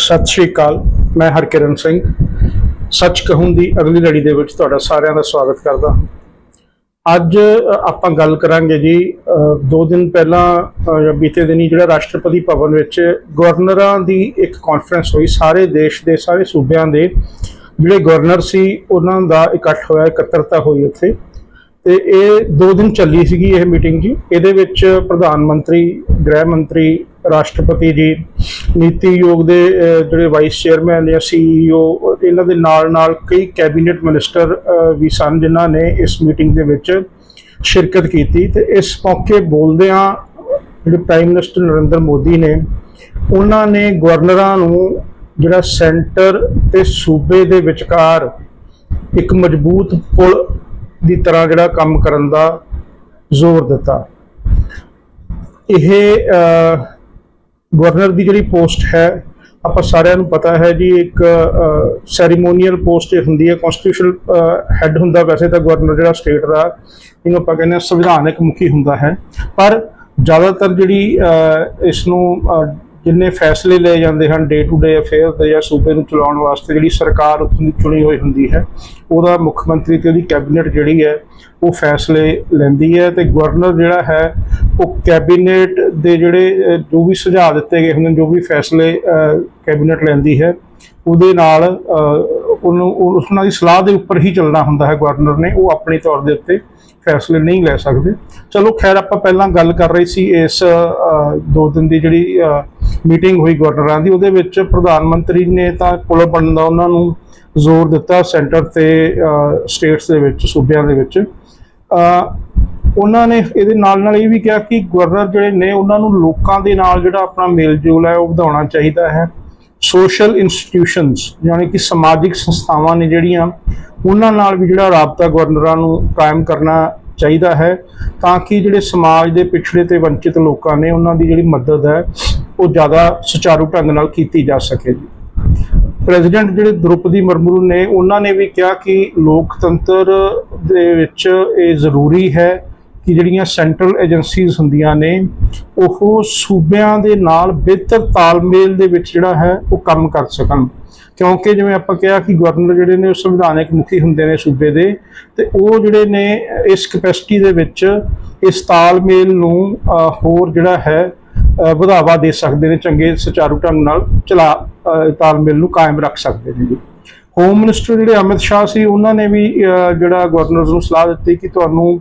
ਸਤਿ ਸ਼੍ਰੀ ਅਕਾਲ ਮੈਂ ਹਰਕਿਰਨ ਸਿੰਘ। ਸੱਚ ਕਹੂੰ ਦੀ ਅਗਲੀ ਲੜੀ ਦੇ ਵਿੱਚ ਤੁਹਾਡਾ ਸਾਰਿਆਂ ਦਾ ਸਵਾਗਤ ਕਰਦਾ ਹਾਂ। ਅੱਜ ਆਪਾਂ ਗੱਲ ਕਰਾਂਗੇ ਜੀ ਅ, ਦੋ ਦਿਨ ਪਹਿਲਾਂ ਜਾਂ ਬੀਤੇ ਦਿਨੀ ਜਿਹੜਾ ਰਾਸ਼ਟਰਪਤੀ ਭਵਨ ਵਿੱਚ ਗਵਰਨਰਾਂ ਦੀ ਇੱਕ ਕਾਨਫਰੰਸ ਹੋਈ ਸਾਰੇ ਦੇਸ਼ ਦੇ ਸਾਰੇ ਸੂਬਿਆਂ ਦੇ। ਜਿਹੜੇ ਗਵਰਨਰ ਸੀ ਉਹਨਾਂ ਦਾ ਇਕੱਠ ਹੋਇਆ ਇਕੱਤਰਤਾ ਹੋਈ ਉੱਥੇ। ਤੇ ਇਹ ਦੋ ਦਿਨ ਚੱਲੀ ਸੀਗੀ ਇਹ ਮੀਟਿੰਗ ਜੀ। ਇਹਦੇ ਵਿੱਚ ਪ੍ਰਧਾਨ ਮੰਤਰੀ ਗ੍ਰਹਿ ਮੰਤਰੀ ਰਾਸ਼ਟਰਪਤੀ ਜੀ, ਨੀਤੀ ਯੋਗ ਦੇ ਜਿਹੜੇ ਵਾਈਸ ਚੇਅਰਮੈਨ ਜਾਂ ਸੀਈਓ ਇਹਨਾਂ ਦੇ ਨਾਲ ਨਾਲ ਕਈ ਕੈਬਨਿਟ ਮਿਨਿਸਟਰ ਵੀ ਸਨ ਜਿਨ੍ਹਾਂ ਨੇ ਇਸ ਮੀਟਿੰਗ ਦੇ ਵਿੱਚ ਸ਼ਿਰਕਤ ਕੀਤੀ ਤੇ ਇਸ ਮੌਕੇ ਬੋਲਦਿਆਂ ਜਿਹੜੇ ਪ੍ਰਾਈਮ ਮਿਨਿਸਟਰ ਨਰਿੰਦਰ ਮੋਦੀ ਨੇ, ਉਹਨਾਂ ਨੇ ਗਵਰਨਰਾਂ ਨੂੰ ਜਿਹੜਾ ਸੈਂਟਰ ਤੇ ਸੂਬੇ ਦੇ ਵਿਚਕਾਰ ਇੱਕ ਮਜ਼ਬੂਤ ਪੁਲ ਦੀ ਤਰ੍ਹਾਂ ਜਿਹੜਾ ਕੰਮ ਕਰਨ ਦਾ ਜ਼ੋਰ ਦਿੱਤਾ। ਇਹ ਗਵਰਨਰ ਦੀ ਜਿਹੜੀ ਪੋਸਟ ਹੈ, ਆਪਾਂ ਸਾਰਿਆਂ ਨੂੰ ਪਤਾ ਹੈ ਜੀ, ਇੱਕ ਸੈਰੀਮੋਨੀਅਲ ਪੋਸਟ ਹੁੰਦੀ ਹੈ ਕਨਸਟੀਟਿਊਸ਼ਨਲ ਹੈੱਡ ਹੁੰਦਾ ਵੈਸੇ ਤਾਂ ਗਵਰਨਰ ਜਿਹੜਾ ਸਟੇਟ ਦਾ, ਇਹਨੂੰ ਆਪਾਂ ਕਹਿੰਦੇ ਹਾਂ ਸੰਵਿਧਾਨਕ ਮੁਖੀ ਹੁੰਦਾ ਹੈ। ਪਰ ਜ਼ਿਆਦਾਤਰ ਜਿਹੜੀ ਇਸ ਨੂੰ ਜਿੰਨੇ ਫੈਸਲੇ ਲਏ ਜਾਂਦੇ ਹਨ ਡੇ ਟੂ ਡੇ ਅਫੇਅਰ ਤੇ ਜਾਂ ਸੂਬੇ ਨੂੰ ਚਲਾਉਣ ਵਾਸਤੇ ਜਿਹੜੀ ਸਰਕਾਰ ਉੱਥੋਂ ਦੀ ਚੁਣੀ ਹੋਈ ਹੁੰਦੀ ਹੈ ਉਹਦਾ ਮੁੱਖ ਮੰਤਰੀ ਤੇ ਉਹਦੀ ਕੈਬਨਿਟ ਜਿਹੜੀ ਹੈ ਉਹ ਫੈਸਲੇ ਲੈਂਦੀ ਹੈ ਤੇ ਗਵਰਨਰ ਜਿਹੜਾ ਹੈ ਉਹ ਕੈਬਨਿਟ ਦੇ ਜਿਹੜੇ ਜੋ ਵੀ ਸੁਝਾਅ ਦਿੱਤੇ ਗਏ ਹੁੰਦੇ ਨੇ, ਜੋ ਵੀ ਫੈਸਲੇ ਕੈਬਨਿਟ ਲੈਂਦੀ ਹੈ ਉਹਦੇ ਨਾਲ ਉਹਨੂੰ ਉਹ- ਉਹਨਾਂ ਦੀ ਸਲਾਹ ਦੇ ਉੱਪਰ ਹੀ ਚੱਲਣਾ ਹੁੰਦਾ ਹੈ ਗਵਰਨਰ ਨੇ, ਉਹ ਆਪਣੇ ਤੌਰ ਦੇ ਉੱਤੇ ਫੈਸਲੇ ਨਹੀਂ ਲੈ ਸਕਦੇ। ਚਲੋ ਖੈਰ, ਆਪਾਂ ਪਹਿਲਾਂ ਗੱਲ ਕਰ ਰਹੇ ਸੀ ਇਸ ਦੋ ਦਿਨ ਦੀ ਜਿਹੜੀ ਮੀਟਿੰਗ ਹੋਈ ਗਵਰਨਰਾਂ ਦੀ, ਉਹਦੇ ਵਿੱਚ ਪ੍ਰਧਾਨ ਮੰਤਰੀ ਨੇ ਤਾਂ ਪੁਲ ਬਣਨ ਦਾ ਉਹਨਾਂ ਨੂੰ ਜ਼ੋਰ ਦਿੱਤਾ ਸੈਂਟਰ ਤੇ ਸਟੇਟਸ ਦੇ ਵਿੱਚ, ਸੂਬਿਆਂ ਦੇ ਵਿੱਚ। ਉਹਨਾਂ ਨੇ ਇਹਦੇ ਨਾਲ ਨਾਲ ਇਹ ਵੀ ਕਿਹਾ ਕਿ ਗਵਰਨਰ ਜਿਹੜੇ ਨੇ, ਉਹਨਾਂ ਨੂੰ ਲੋਕਾਂ ਦੇ ਨਾਲ ਜਿਹੜਾ ਆਪਣਾ ਮੇਲ ਜੋਲ ਹੈ, ਉਹ ਵਧਾਉਣਾ ਚਾਹੀਦਾ ਹੈ। ਸੋਸ਼ਲ ਇੰਸਟੀਟਿਊਸ਼ਨਸ, ਯਾਨੀ ਕਿ ਸਮਾਜਿਕ ਸੰਸਥਾਵਾਂ ਨੇ ਜਿਹੜੀਆਂ, ਉਹਨਾਂ ਨਾਲ ਵੀ ਜਿਹੜਾ ਰਾਬਤਾ ਗਵਰਨਰਾਂ ਨੂੰ ਕਾਇਮ ਕਰਨਾ ਚਾਹੀਦਾ ਹੈ, ਤਾਂ ਕਿ ਜਿਹੜੇ ਸਮਾਜ ਦੇ ਪਿਛੜੇ ਤੇ ਵੰਚਿਤ ਲੋਕਾਂ ਨੇ ਉਹਨਾਂ ਦੀ ਜਿਹੜੀ ਮਦਦ ਹੈ, ਉਹ ਜ਼ਿਆਦਾ ਸੁਚਾਰੂ ਢੰਗ ਨਾਲ ਕੀਤੀ ਜਾ ਸਕੇ। ਪ੍ਰੈਜ਼ੀਡੈਂਟ ਜਿਹੜੇ ਦ੍ਰੋਪਦੀ ਮੁਰਮੂ ਨੇ, ਉਹਨਾਂ ਨੇ ਵੀ ਕਿਹਾ ਕਿ ਲੋਕਤੰਤਰ ਦੇ ਵਿੱਚ ਇਹ ਜ਼ਰੂਰੀ ਹੈ ਕਿ ਜਿਹੜੀਆਂ ਸੈਂਟਰਲ ਏਜੰਸੀਜ਼ ਹੁੰਦੀਆਂ ਨੇ, ਉਹ ਸੂਬਿਆਂ ਦੇ ਨਾਲ ਬਿਹਤਰ ਤਾਲਮੇਲ ਦੇ ਵਿੱਚ ਜਿਹੜਾ ਹੈ ਉਹ ਕੰਮ ਕਰ ਸਕਣ। ਕਿਉਂਕਿ ਜਿਵੇਂ ਆਪਾਂ ਕਿਹਾ ਕਿ ਗਵਰਨਰ ਜਿਹੜੇ ਨੇ, ਉਹ ਸੰਵਿਧਾਨਕ ਮੁਖੀ ਹੁੰਦੇ ਨੇ ਸੂਬੇ ਦੇ, ਤੇ ਉਹ ਜਿਹੜੇ ਨੇ ਇਸ ਕਪੈਸਿਟੀ ਦੇ ਵਿੱਚ ਇਸ ਤਾਲਮੇਲ ਨੂੰ ਹੋਰ ਜਿਹੜਾ ਹੈ ਵਧਾਵਾ ਦੇ ਸਕਦੇ ਨੇ, ਚੰਗੇ ਸੁਚਾਰੂ ਢੰਗ ਨਾਲ ਚਲਾ ਤਾਲਮੇਲ ਨੂੰ ਕਾਇਮ ਰੱਖ ਸਕਦੇ ਨੇ ਜੀ। ਹੋਮ ਮਿਨਿਸਟਰ ਜਿਹੜੇ ਅਮਿਤ ਸ਼ਾਹ ਸੀ, ਉਹਨਾਂ ਨੇ ਵੀ ਜਿਹੜਾ ਗਵਰਨਰ ਨੂੰ ਸਲਾਹ ਦਿੱਤੀ ਕਿ ਤੁਹਾਨੂੰ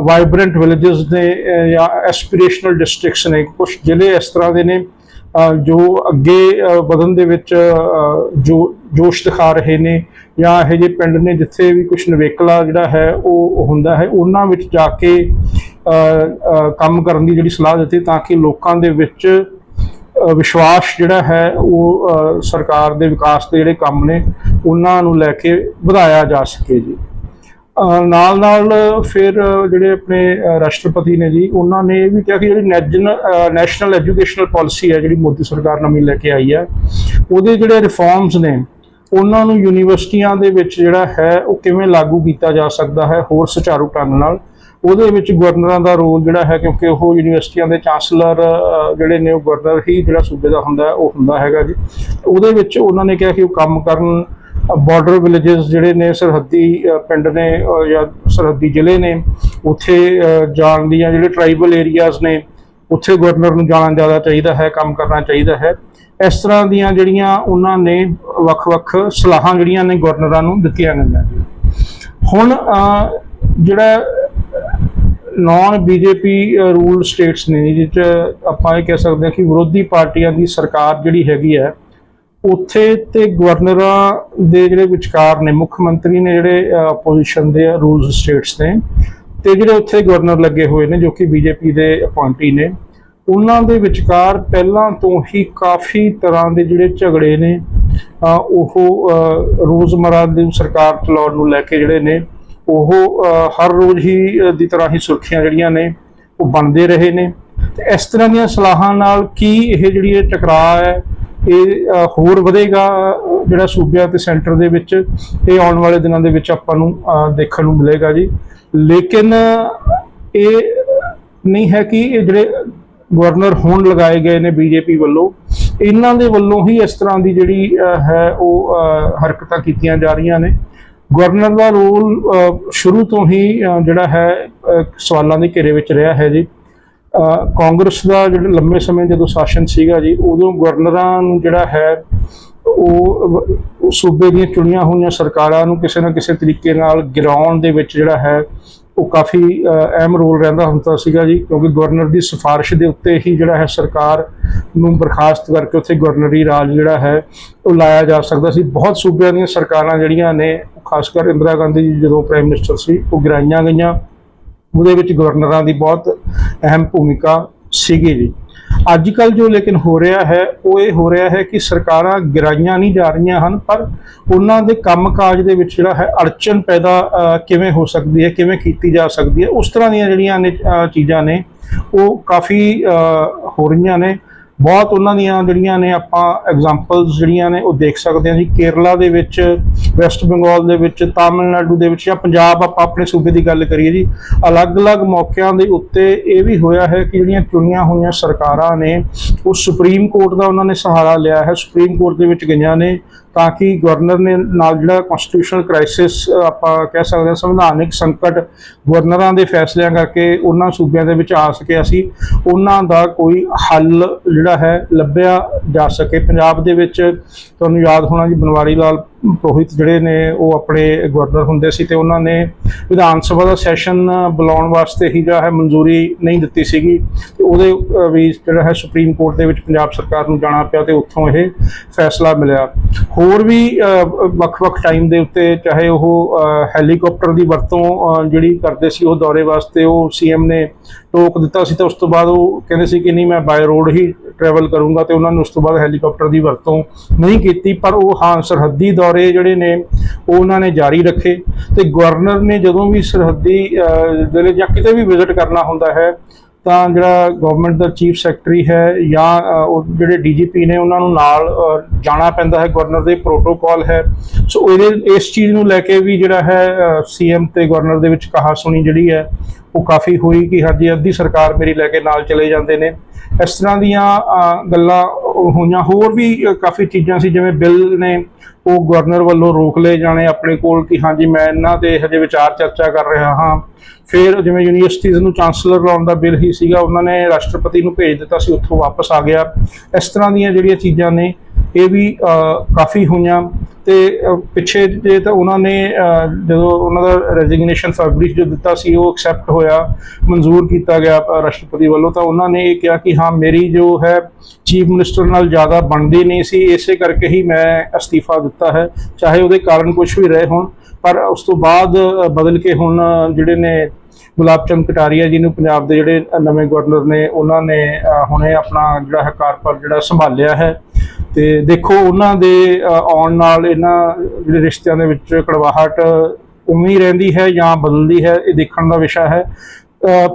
ਵਾਈਬ੍ਰੈਂਟ ਵਿਲੇजेस ਨੇ ਜਾਂ ਐਸਪੀਰੇਸ਼ਨਲ ਡਿਸਟ੍ਰਿਕਟਸ ਨੇ ਕੁਝ ਜ਼ਿਲ੍ਹੇ ਇਸ ਤਰ੍ਹਾਂ ਦੇ ਨੇ ਜੋ ਅੱਗੇ ਵਧਣ ਦੇ ਵਿੱਚ ਜੋ, ਜੋਸ਼ ਦਿਖਾ ਰਹੇ ਨੇ, ਜਾਂ ਇਹੋ ਜਿਹੇ ਪਿੰਡ ਨੇ ਜਿੱਥੇ ਵੀ ਕੁਝ ਨਵੇਕਲਾ ਜਿਹੜਾ ਹੈ, ਉਹ ਹੁੰਦਾ ਹੈ, ਉਹਨਾਂ ਵਿੱਚ ਜਾ ਕੇ ਕੰਮ ਕਰਨ ਦੀ ਜਿਹੜੀ ਸਲਾਹ ਦਿੱਤੀ ਤਾਂ ਕਿ ਲੋਕਾਂ ਦੇ ਵਿੱਚ ਵਿਸ਼ਵਾਸ ਜਿਹੜਾ ਹੈ, ਉਹ ਸਰਕਾਰ ਦੇ ਵਿਕਾਸ ਦੇ ਜਿਹੜੇ ਕੰਮ ਨੇ, ਉਹਨਾਂ ਨੂੰ ਲੈ ਕੇ ਵਧਾਇਆ ਜਾ ਸਕੇ ਜੀ। ਨਾਲ ਨਾਲ ਫਿਰ ਜਿਹੜੇ ਆਪਣੇ ਰਾਸ਼ਟਰਪਤੀ ਨੇ ਜੀ, ਉਹਨਾਂ ਨੇ ਇਹ ਵੀ ਕਿਹਾ ਕਿ ਜਿਹੜੀ ਨੈਸ਼ਨਲ ਨੈਸ਼ਨਲ ਐਜੂਕੇਸ਼ਨਲ ਪਾਲਿਸੀ ਹੈ, ਜਿਹੜੀ ਮੋਦੀ ਸਰਕਾਰ ਨਵੀਂ ਲੈ ਕੇ ਆਈ ਹੈ, ਉਹਦੇ ਜਿਹੜੇ ਰਿਫਾਰਮਸ ਨੇ, ਉਹਨਾਂ ਨੂੰ ਯੂਨੀਵਰਸਿਟੀਆਂ ਦੇ ਵਿੱਚ ਜਿਹੜਾ ਹੈ, ਉਹ ਕਿਵੇਂ ਲਾਗੂ ਕੀਤਾ ਜਾ ਸਕਦਾ ਹੈ, ਹੋਰ ਸੁਚਾਰੂ ਢੰਗ ਨਾਲ। ਉਹਦੇ ਵਿੱਚ ਗਵਰਨਰਾਂ ਦਾ ਰੋਲ ਜਿਹੜਾ ਹੈ, ਕਿਉਂਕਿ ਉਹ ਯੂਨੀਵਰਸਿਟੀਆਂ ਦੇ ਚਾਂਸਲਰ ਜਿਹੜੇ ਨੇ, ਉਹ ਗਵਰਨਰ ਹੀ ਜਿਹੜਾ ਸੂਬੇ ਦਾ ਹੁੰਦਾ ਉਹ ਹੁੰਦਾ ਹੈਗਾ ਜੀ। ਉਹਦੇ ਵਿੱਚ ਉਹਨਾਂ ਨੇ ਕਿਹਾ ਕਿ ਉਹ ਕੰਮ ਕਰਨ ਬਾਰਡਰ ਵਿਲੇजेस ਜਿਹੜੇ ਨੇ ਸਰਹੱਦੀ ਪਿੰਡ ਨੇ ਜਾਂ ਸਰਹੱਦੀ ਜ਼ਿਲ੍ਹੇ ਨੇ ਉੱਥੇ ਜਾਣ ਦੀਆਂ ਜਿਹੜੇ ਟ੍ਰਾਈਬਲ ਏਰੀਆਜ਼ ਨੇ ਉੱਥੇ ਗਵਰਨਰ ਨੂੰ ਜਾਣਾ ਜ਼ਿਆਦਾ ਚਾਹੀਦਾ ਹੈ ਕੰਮ ਕਰਨਾ ਚਾਹੀਦਾ ਹੈ। ਇਸ ਤਰ੍ਹਾਂ ਦੀਆਂ ਜਿਹੜੀਆਂ ਉਹਨਾਂ ਨੇ ਵੱਖ-ਵੱਖ ਸਲਾਹਾਂ ਜਿਹੜੀਆਂ ਨੇ ਗਵਰਨਰਾਂ ਨੂੰ ਦਿੱਤੀਆਂ ਗਈਆਂ। ਜੀ ਹੁਣ ਅਹ, ਜਿਹੜਾ ਨਾਨ ਬੀਜੇਪੀ ਰੂਲ ਸਟੇਟਸ ਨੇ ਜਿਹ 'ਚ ਆਪਾਂ ਇਹ ਕਹਿ ਸਕਦੇ ਹਾਂ ਕਿ ਵਿਰੋਧੀ ਪਾਰਟੀਆਂ ਦੀ ਸਰਕਾਰ ਜਿਹੜੀ ਹੈਗੀ ਹੈ ਉੱਥੇ ਤੇ ਗਵਰਨਰਾਂ ਦੇ ਜਿਹੜੇ ਵਿਚਕਾਰ ਨੇ, ਮੁੱਖ ਮੰਤਰੀ ਨੇ ਜਿਹੜੇ ਆਪੋਜੀਸ਼ਨ ਦੇ ਰੂਲ ਸਟੇਟਸ ਨੇ, ਤੇ ਜਿਹੜੇ ਉੱਥੇ ਗਵਰਨਰ ਲੱਗੇ ਹੋਏ ਨੇ, ਜੋ ਕਿ ਬੀਜੇਪੀ ਦੇ ਅਪਾਇੰਟੀ ਨੇ, ਉਹਨਾਂ ਦੇ ਵਿਚਕਾਰ ਪਹਿਲਾਂ ਤੋਂ ਹੀ ਕਾਫੀ ਤਰ੍ਹਾਂ ਦੇ ਜਿਹੜੇ ਝਗੜੇ ਨੇ ਉਹ, ਅਹ, ਰੋਜ਼ਮਰਾ ਦੀ ਸਰਕਾਰ ਚਲਾਉਣ ਨੂੰ ਲੈ ਕੇ ਜਿਹੜੇ ਨੇ, ਉਹ ਹਰ ਰੋਜ਼ ਹੀ ਦੀ ਤਰ੍ਹਾਂ ਹੀ ਸੁਰਖੀਆਂ ਜਿਹੜੀਆਂ ਨੇ, ਉਹ ਬਣਦੇ ਰਹੇ ਨੇ। ਤੇ ਇਸ ਤਰ੍ਹਾਂ ਦੀਆਂ ਸਲਾਹਾਂ ਨਾਲ ਕੀ ਇਹ ਜਿਹੜੀ ਇਹ ਟਕਰਾਅ ਹੈ ਇਹ ਹੋਰ ਵਧੇਗਾ ਜਿਹੜਾ ਸੂਬਿਆਂ ਤੇ ਸੈਂਟਰ ਦੇ ਵਿੱਚ, ਇਹ ਆਉਣ ਵਾਲੇ ਦਿਨਾਂ ਦੇ ਵਿੱਚ ਆਪਾਂ ਨੂੰ ਦੇਖਣ ਨੂੰ ਮਿਲੇਗਾ ਜੀ। ਲੇਕਿਨ ਇਹ ਨਹੀਂ ਹੈ ਕਿ ਇਹ ਜਿਹੜੇ ਗਵਰਨਰ ਹੋਣ ਲਗਾਏ ਗਏ ਨੇ ਬੀਜੇਪੀ ਵੱਲੋਂ, ਇਹਨਾਂ ਦੇ ਵੱਲੋਂ ਹੀ ਇਸ ਤਰ੍ਹਾਂ ਦੀ ਜਿਹੜੀ ਹੈ, ਉਹ ਹਰਕਤਾਂ ਕੀਤੀਆਂ ਜਾ ਰਹੀਆਂ ਨੇ। ਗਵਰਨਰ ਦਾ ਰੋਲ ਸ਼ੁਰੂ ਤੋਂ ਹੀ ਜਿਹੜਾ ਹੈ ਸਵਾਲਾਂ ਦੇ ਘੇਰੇ ਵਿੱਚ ਰਿਹਾ ਹੈ ਜੀ। ਕਾਂਗਰਸ ਦਾ ਜਿਹੜਾ ਲੰਮੇ ਸਮੇਂ ਜਦੋਂ ਸ਼ਾਸਨ ਸੀਗਾ ਜੀ, ਉਦੋਂ ਗਵਰਨਰਾਂ ਨੂੰ ਜਿਹੜਾ ਹੈ, ਉਹ ਸੂਬੇ ਦੀਆਂ ਚੁਣੀਆਂ ਹੋਈਆਂ ਸਰਕਾਰਾਂ ਨੂੰ ਕਿਸੇ ਨਾ ਕਿਸੇ ਤਰੀਕੇ ਨਾਲ ਗਿਰਾਉਣ ਦੇ ਵਿੱਚ ਜਿਹੜਾ ਹੈ, ਉਹ ਕਾਫੀ ਅਹਿਮ ਰੋਲ ਰਹਿੰਦਾ ਹੁੰਦਾ ਸੀਗਾ ਜੀ, ਕਿਉਂਕਿ ਗਵਰਨਰ ਦੀ ਸਿਫਾਰਿਸ਼ ਦੇ ਉੱਤੇ ਹੀ ਜਿਹੜਾ ਹੈ ਸਰਕਾਰ ਨੂੰ ਬਰਖਾਸਤ ਕਰਕੇ ਉੱਥੇ ਗਵਰਨਰੀ ਰਾਜ ਜਿਹੜਾ ਹੈ, ਉਹ ਲਾਇਆ ਜਾ ਸਕਦਾ ਸੀ। ਬਹੁਤ ਸੂਬਿਆਂ ਦੀਆਂ ਸਰਕਾਰਾਂ ਜਿਹੜੀਆਂ ਨੇ ਖਾਸ ਕਰ ਇੰਦਰਾ ਗਾਂਧੀ ਜੀ ਜਦੋਂ ਪ੍ਰਾਈਮ ਮਿਨਿਸਟਰ ਸੀ, ਉਹ ਗਿਰਾਈਆਂ ਗਈਆਂ। ਉਹਦੇ ਵਿੱਚ ਗਵਰਨਰਾਂ ਦੀ ਬਹੁਤ ਅਹਿਮ ਭੂਮਿਕਾ ਸੀਗੀ ਜੀ। ਅੱਜ ਕੱਲ ਜੋ ਲੇਕਿਨ ਹੋ ਰਿਹਾ ਹੈ, ਉਹ ਇਹ ਹੋ ਰਿਹਾ ਹੈ ਕਿ ਸਰਕਾਰਾਂ ਗਿਰਾਈਆਂ ਨਹੀਂ ਜਾ ਰਹੀਆਂ ਹਨ, ਪਰ ਉਹਨਾਂ ਦੇ ਕੰਮਕਾਜ ਦੇ ਵਿੱਚ ਜਿਹੜਾ ਹੈ ਅੜਚਨ ਪੈਦਾ ਕਿਵੇਂ ਹੋ ਸਕਦੀ ਹੈ, ਕਿਵੇਂ ਕੀਤੀ ਜਾ ਸਕਦੀ ਹੈ, ਉਸ ਤਰ੍ਹਾਂ ਦੀਆਂ ਜਿਹੜੀਆਂ ਨੇ ਚੀਜ਼ਾਂ ਨੇ, ਉਹ ਕਾਫੀ ਹੋ ਰਹੀਆਂ ਨੇ। ਬਹੁਤ ਉਹਨਾਂ ਦੀਆਂ ਜਿਹੜੀਆਂ ਨੇ ਆਪਾਂ ਐਗਜ਼ਾਮਪਲਸ ਜਿਹੜੀਆਂ ਨੇ ਉਹ ਦੇਖ ਸਕਦੇ ਹਾਂ ਜੀ। ਕੇਰਲਾ ਦੇ ਵਿੱਚ ਵੈਸਟ ਬੰਗਾਲ ਦੇ ਵਿੱਚ, ਤਾਮਿਲਨਾਡੂ ਦੇ ਵਿੱਚ ਜਾਂ ਪੰਜਾਬ ਆਪਾਂ ਆਪਣੇ ਸੂਬੇ ਦੀ ਗੱਲ ਕਰੀਏ ਜੀ, ਅਲੱਗ-ਅਲੱਗ ਮੌਕਿਆਂ ਦੇ ਉੱਤੇ ਇਹ ਵੀ ਹੋਇਆ ਹੈ ਕਿ ਜਿਹੜੀਆਂ ਚੁਣੀਆਂ ਹੋਈਆਂ ਸਰਕਾਰਾਂ ਨੇ, ਉਹ ਸੁਪਰੀਮ ਕੋਰਟ ਦਾ ਉਹਨਾਂ ਨੇ ਸਹਾਰਾ ਲਿਆ ਹੈ। ਸੁਪਰੀਮ ਕੋਰਟ ਦੇ ਵਿੱਚ ਗਈਆਂ ਨੇ। ਤਾਂ ਕਿ ਗਵਰਨਰ ਨੇ ਨਾਲ ਜਿਹੜਾ ਕਨਸਟੀਟਿਊਸ਼ਨਲ ਕ੍ਰਾਈਸਿਸ ਆਪਾਂ ਕਹਿ ਸਕਦੇ ਹਾਂ ਸੰਵਿਧਾਨਿਕ ਸੰਕਟ ਗਵਰਨਰਾਂ ਦੇ ਫੈਸਲਿਆਂ ਕਰਕੇ ਉਹਨਾਂ ਸੂਬਿਆਂ ਦੇ ਵਿੱਚ ਆ ਸਕਿਆ ਸੀ, ਉਹਨਾਂ ਦਾ ਕੋਈ ਹੱਲ ਜਿਹੜਾ ਹੈ ਲੱਭਿਆ ਜਾ ਸਕੇ। ਪੰਜਾਬ ਦੇ ਵਿੱਚ ਤੁਹਾਨੂੰ ਯਾਦ ਹੋਣਾ ਜੀ ਬਨਵਾਰੀ ਲਾਲ ਪ੍ਰੋਹਿਤ ਜਿਹੜੇ ਨੇ ਉਹ ਆਪਣੇ ਗਵਰਨਰ ਹੁੰਦੇ ਸੀ ਤੇ ਉਹਨਾਂ ਨੇ ਵਿਧਾਨ ਸਭਾ ਦਾ ਸੈਸ਼ਨ ਬੁਲਾਉਣ ਵਾਸਤੇ ਹੀ ਜਿਹੜਾ ਹੈ ਮਨਜ਼ੂਰੀ ਨਹੀਂ ਦਿੱਤੀ ਸੀਗੀ। ਤੇ ਉਹਦੇ ਵੀ ਜਿਹੜਾ ਹੈ ਸੁਪਰੀਮ ਕੋਰਟ ਦੇ ਵਿੱਚ ਪੰਜਾਬ ਸਰਕਾਰ ਨੂੰ ਜਾਣਾ ਪਿਆ ਤੇ ਉੱਥੋਂ ਇਹ ਫੈਸਲਾ ਮਿਲਿਆ। ਹੋਰ ਵੀ ਵੱਖ-ਵੱਖ ਟਾਈਮ ਦੇ ਉੱਤੇ ਚਾਹੇ ਉਹ ਅਹ, ਹੈਲੀਕਾਪਟਰ ਦੀ ਵਰਤੋਂ ਜਿਹੜੀ ਕਰਦੇ ਸੀ ਉਹ ਦੌਰੇ ਵਾਸਤੇ ਉਹ ਸੀਐਮ ਨੇ ਟੋਕ ਦਿੱਤਾ ਸੀ ਤਾਂ ਉਸ ਤੋਂ ਬਾਅਦ ਉਹ ਕਹਿੰਦੇ ਸੀ ਕਿ ਨਹੀਂ ਮੈਂ ਬਾਈ ਰੋਡ ਹੀ ਟਰੈਵਲ ਕਰੂੰਗਾ ਤੇ ਉਹਨਾਂ ਨੇ ਉਸ ਤੋਂ ਬਾਅਦ ਹੈਲੀਕਾਪਟਰ ਦੀ ਵਰਤੋਂ ਨਹੀਂ ਕੀਤੀ ਪਰ ਉਹ ਹਾਂ ਸਰਹੱਦੀ ਦੌਰੇ ਜਿਹੜੇ ਨੇ ਉਹ ਉਹਨਾਂ ਨੇ ਜਾਰੀ ਰੱਖੇ ਤੇ ਗਵਰਨਰ ਨੇ ਜਦੋਂ ਵੀ ਸਰਹੱਦੀ ਅਹ, ਜ਼ਿਲ੍ਹੇ ਜਾਂ ਕਿਤੇ ਵੀ ਵਿਜ਼ਿਟ ਕਰਨਾ ਹੁੰਦਾ ਹੈ ਤਾਂ ਜਿਹੜਾ ਗਵਰਨਮੈਂਟ ਦਾ ਚੀਫ ਸੈਕਟਰੀ ਹੈ ਜਾਂ ਅਹ, ਉਹ ਜਿਹੜੇ ਡੀਜੀਪੀ ਨੇ ਉਹਨਾਂ ਨੂੰ ਨਾਲ ਜਾਣਾ ਪੈਂਦਾ ਹੈ ਗਵਰਨਰ ਦੇ ਪ੍ਰੋਟੋਕਾਲ ਹੈ। ਸੋ ਇਹਦੇ ਇਸ ਚੀਜ਼ ਨੂੰ ਲੈ ਕੇ ਵੀ ਜਿਹੜਾ ਹੈ ਸੀਐਮ ਤੇ ਗਵਰਨਰ ਦੇ ਵਿੱਚ ਕਹਾ ਸੁਣੀ ਜਿਹੜੀ ਹੈ ਉਹ ਕਾਫੀ ਹੋਈ ਕਿ ਹਾਂਜੀ, ਅੱਧੀ ਸਰਕਾਰ ਮੇਰੀ ਲੈ ਕੇ ਨਾਲ ਚਲੇ ਜਾਂਦੇ ਨੇ। ਇਸ ਤਰ੍ਹਾਂ ਦੀਆਂ ਗੱਲਾਂ ਹੋਈਆਂ। ਹੋਰ ਵੀ ਕਾਫੀ ਚੀਜ਼ਾਂ ਸੀ, ਜਿਵੇਂ ਬਿੱਲ ਨੇ ਉਹ ਗਵਰਨਰ ਵੱਲੋਂ ਰੋਕ ਲਏ ਜਾਣੇ ਆਪਣੇ ਕੋਲ ਕਿ ਹਾਂਜੀ, ਮੈਂ ਇਹਨਾਂ ਤੇ ਹਜੇ ਵਿਚਾਰ ਚਰਚਾ ਕਰ ਰਿਹਾ ਹਾਂ। ਫਿਰ ਜਿਵੇਂ ਯੂਨੀਵਰਸਿਟੀਜ਼ ਨੂੰ ਚਾਂਸਲਰ ਲਾਉਣ ਦਾ ਬਿੱਲ ਹੀ ਸੀਗਾ, ਉਹਨਾਂ ਨੇ ਰਾਸ਼ਟਰਪਤੀ ਨੂੰ ਭੇਜ ਦਿੱਤਾ ਸੀ, ਉੱਥੋਂ ਵਾਪਸ ਆ ਗਿਆ। ਇਸ ਤਰ੍ਹਾਂ ਦੀਆਂ ਜਿਹੜੀਆਂ ਚੀਜ਼ਾਂ ਨੇ, ਇਹ ਵੀ ਕਾਫੀ ਹੋਈਆਂ। ਤੇ ਪਿੱਛੇ ਜੇ ਤਾਂ ਉਹਨਾਂ ਨੇ ਜਦੋਂ ਉਹਨਾਂ ਦਾ ਰੈਜ਼ਿਗਨੇਸ਼ਨ ਫਰਵਰੀ 'ਚ ਜੋ ਦਿੱਤਾ ਸੀ, ਉਹ ਐਕਸੈਪਟ ਹੋਇਆ, ਮਨਜ਼ੂਰ ਕੀਤਾ ਗਿਆ ਰਾਸ਼ਟਰਪਤੀ ਵੱਲੋਂ, ਤਾਂ ਉਹਨਾਂ ਨੇ ਇਹ ਕਿਹਾ ਕਿ ਹਾਂ, ਮੇਰੀ ਜੋ ਹੈ ਚੀਫ ਮਿਨਿਸਟਰ ਨਾਲ ਜ਼ਿਆਦਾ ਬਣਦੀ ਨਹੀਂ ਸੀ, ਇਸੇ ਕਰਕੇ ਹੀ ਮੈਂ ਅਸਤੀਫਾ ਦਿੱਤਾ ਹੈ, ਚਾਹੇ ਉਹਦੇ ਕਾਰਨ ਕੁਝ ਵੀ ਰਹੇ ਹੋਣ, ਪਰ ਉਸ ਤੋਂ ਬਾਅਦ ਬਦਲ ਕੇ ਹੁਣ ਜਿਹੜੇ ਨੇ ਗੁਲਾਬ ਚੰਦ ਕਟਾਰੀਆ ਜੀ ਨੂੰ ਪੰਜਾਬ ਦੇ ਜਿਹੜੇ ਨਵੇਂ ਗਵਰਨਰ ਨੇ, ਉਹਨਾਂ ਨੇ ਹੁਣੇ ਆਪਣਾ ਜਿਹੜਾ ਹੈ ਕਾਰਪਰ ਜਿਹੜਾ ਸੰਭਾਲਿਆ ਹੈ। ਤੇ ਦੇਖੋ, ਉਹਨਾਂ ਦੇ ਆਉਣ ਨਾਲ ਇਹਨਾਂ ਜਿਹੜੇ ਰਿਸ਼ਤਿਆਂ ਦੇ ਵਿੱਚ ਕੜਵਾਹਟ ਉਵੇਂ ਹੀ ਰਹਿੰਦੀ ਹੈ ਜਾਂ ਬਦਲਦੀ ਹੈ, ਇਹ ਦੇਖਣ ਦਾ ਵਿਸ਼ਾ ਹੈ।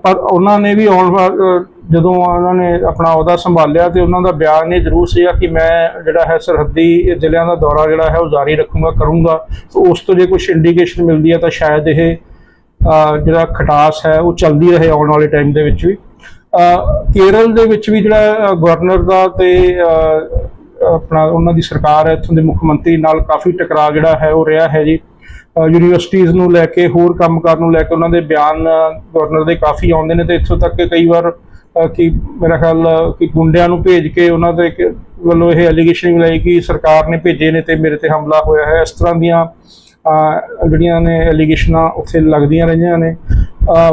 ਪਰ ਉਹਨਾਂ ਨੇ ਵੀ ਆਉਣ ਵਾ- ਜਦੋਂ ਉਹਨਾਂ ਨੇ ਆਪਣਾ ਅਹੁਦਾ ਸੰਭਾਲਿਆ ਤੇ ਉਹਨਾਂ ਦਾ ਬਿਆਨ ਇਹ ਜ਼ਰੂਰ ਸੀਗਾ ਕਿ ਮੈਂ ਜਿਹੜਾ ਹੈ ਸਰਹੱਦੀ ਜ਼ਿਲ੍ਹਿਆਂ ਦਾ ਦੌਰਾ ਜਿਹੜਾ ਹੈ ਉਹ ਜਾਰੀ ਰੱਖੂੰਗਾ, ਕਰੂੰਗਾ। ਸੋ ਉਸ ਤੋਂ ਜੇ ਕੁਝ ਇੰਡੀਕੇਸ਼ਨ ਮਿਲਦੀ ਹੈ ਤਾਂ ਸ਼ਾਇਦ ਇਹ ਜਿਹੜਾ ਖਟਾਸ ਹੈ ਉਹ ਚੱਲਦੀ ਰਹੇ ਆਉਣ ਵਾਲੇ ਟਾਈਮ ਦੇ ਵਿੱਚ ਵੀ। ਕੇਰਲ ਦੇ ਵਿੱਚ ਵੀ ਜਿਹੜਾ ਗਵਰਨਰ ਦਾ ਤੇ ਆਪਣਾ ਉਹਨਾਂ ਦੀ ਸਰਕਾਰ ਹੈ, ਇੱਥੋਂ ਦੇ ਮੁੱਖ ਮੰਤਰੀ ਨਾਲ ਕਾਫੀ ਟਕਰਾਅ ਜਿਹੜਾ ਹੈ ਉਹ ਰਿਹਾ ਹੈ ਜੀ। ਅ, ਯੂਨੀਵਰਸਿਟੀਜ਼ ਨੂੰ ਲੈ ਕੇ ਹੋਰ ਕੰਮਕਾਰ ਨੂੰ ਲੈ ਕੇ ਉਹਨਾਂ ਦੇ ਬਿਆਨ ਗਵਰਨਰ ਦੇ ਕਾਫੀ ਆਉਂਦੇ ਨੇ ਤੇ ਇੱਥੋਂ ਤੱਕ ਕਿ ਕਈ ਵਾਰ ਕਿ ਮੇਰਾ ਖਿਆਲ ਕਿ ਗੁੰਡਿਆਂ ਨੂੰ ਭੇਜ ਕੇ ਉਹਨਾਂ ਦੇ ਵੱਲੋਂ ਇਹ ਐਲੀਗੇਸ਼ਨ ਵੀ ਲਾਈ ਕਿ ਸਰਕਾਰ ਨੇ ਭੇਜੇ ਨੇ ਤੇ ਮੇਰੇ ਤੇ ਹਮਲਾ ਹੋਇਆ ਹੈ। ਇਸ ਤਰ੍ਹਾਂ ਦੀਆਂ ਜਿਹੜੀਆਂ ਨੇ ਐਲੀਗੇਸ਼ਨਾਂ ਉੱਥੇ ਲੱਗਦੀਆਂ ਰਹੀਆਂ ਨੇ।